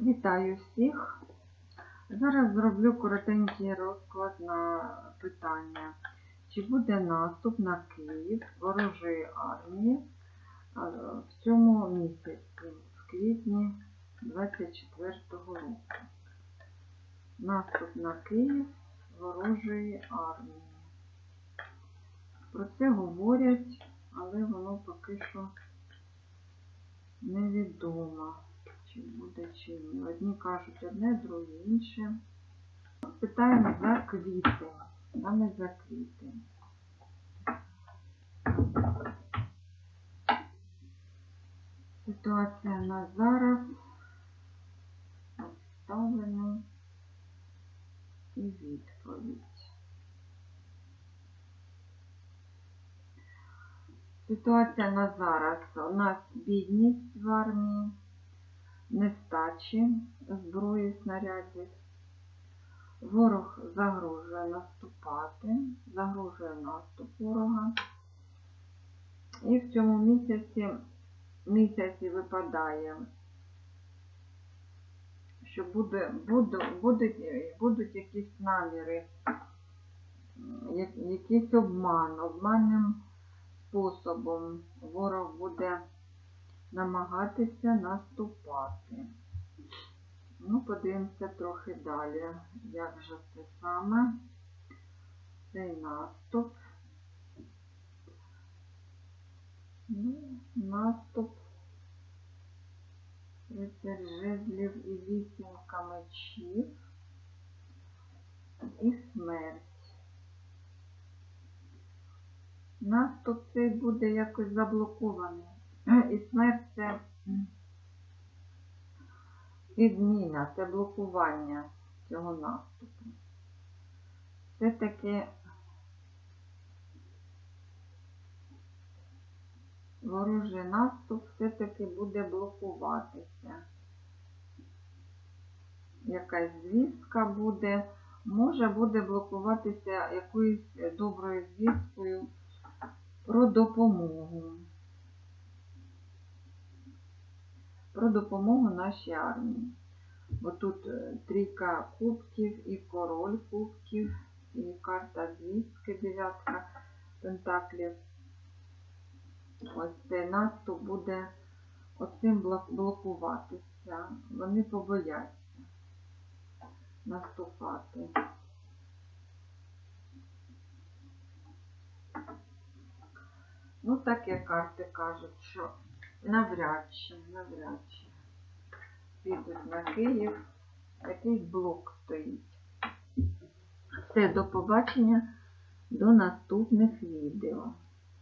Вітаю всіх. Зараз зроблю коротенький розклад на питання. Чи буде наступ на Київ ворожої армії в цьому місяці, в квітні 24 року? Наступ на Київ ворожої армії. Про це говорять, але воно поки що невідомо. Чи буде, чи ні. Одні кажуть одне, другі інше. Питаємо за квітень. Саме за квітень. Ситуація на зараз. Обставини і відповідь. Ситуація на зараз. У нас бідність в армії нестачі зброї снарядів. Ворог загрожує наступати, загрожує наступ ворога. І в цьому місяці, місяці випадає, що буде, буде, будуть, будуть якісь наміри, якийсь обман, обманним способом ворог буде намагатися наступати. Ну, подивимося трохи далі, як же це саме цей наступ. Ну, наступ рицар жезлів і вісімка мечів і смерть. Наступ цей буде якось заблокований. І смерть це відміна, це блокування цього наступу. Все-таки ворожий наступ все-таки буде блокуватися. Якась звістка буде, може буде блокуватися якоюсь доброю звісткою про допомогу. Про допомогу нашій армії. Бо тут е, трійка кубків і король кубків, і карта звістки, дев'ятка пентаклів. Ось цей наступ буде оцим блокуватися. Вони побояться наступати. Ну, таке карти кажуть, що навряд чи, навряд чи підуть на Київ. Якийсь блок стоїть. Все, до побачення, до наступних відео.